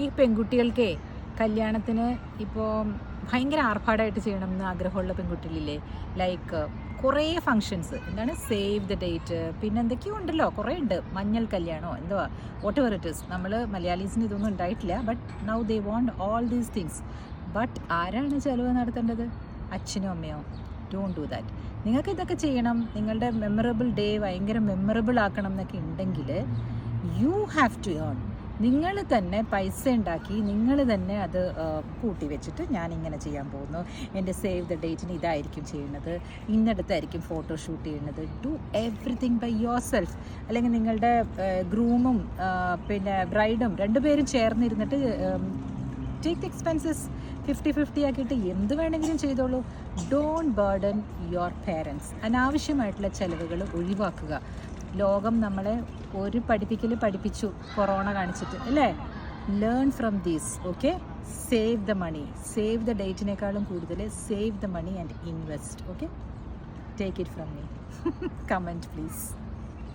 ഈ പെൺകുട്ടികൾക്കേ കല്യാണത്തിന് ഇപ്പോൾ ഭയങ്കര ആർഭാടമായിട്ട് ചെയ്യണമെന്ന് ആഗ്രഹമുള്ള പെൺകുട്ടികളില്ലേ? ലൈക്ക് കുറേ ഫങ്ഷൻസ് എന്താണ്? സേവ് ദ ഡേറ്റ് പിന്നെ എന്തൊക്കെയോ ഉണ്ടല്ലോ. കുറേ ഉണ്ട്. മഞ്ഞൾ കല്യാണോ? എന്തുവാ വാട്ട് എവർ ഇറ്റ് ഇസ് നമ്മൾ മലയാളീസിന് ഇതൊന്നും ഉണ്ടായിട്ടില്ല. But now they want all these things but ആരാണ് ചിലവ് നടത്തേണ്ടത്? അച്ഛനോ അമ്മയോ? ഡോണ്ട് ഡു ദാറ്റ് നിങ്ങൾക്ക് ഇതൊക്കെ ചെയ്യണം. നിങ്ങളുടെ മെമ്മറബിൾ ഡേ ഭയങ്കര മെമ്മറബിൾ ആക്കണം എന്നൊക്കെ ഉണ്ടെങ്കിൽ യു ഹാവ് ടു ഏൺ നിങ്ങൾ തന്നെ പൈസ ഉണ്ടാക്കി നിങ്ങൾ തന്നെ അത് കൂട്ടി വെച്ചിട്ട് ഞാൻ ഇങ്ങനെ ചെയ്യാൻ പോകുന്നു. എന്റെ സേവ് ദ ഡേറ്റിന് ഇതായിരിക്കും ചെയ്യുന്നത്. ഇന്നടത്തായിരിക്കും ഫോട്ടോ ഷൂട്ട് ചെയ്യുന്നത്. Do everything by yourself അല്ലെങ്കിൽ നിങ്ങളുടെ ഗ്രൂമും പിന്നെ ബ്രൈഡും രണ്ടുപേരും ചേർന്നിരുന്നിട്ട് take the expenses fifty fifty ആക്കിയിട്ട് എന്ത് വേണമെങ്കിലും ചെയ്തോളൂ. ഡോണ്ട് ബേർഡൻ യുവർ പേരൻസ് അനാവശ്യമായിട്ടുള്ള ചിലവുകൾ ഒഴിവാക്കുക. ലോകം നമ്മളെ ഒരു പഠിപ്പിക്കൽ പഠിപ്പിച്ചു കൊറോണ കാണിച്ചിട്ട് അല്ലേ? Learn from these okay save the money save the ഡേറ്റിനേക്കാളും കൂടുതൽ. Save the money and invest okay take it from me comment please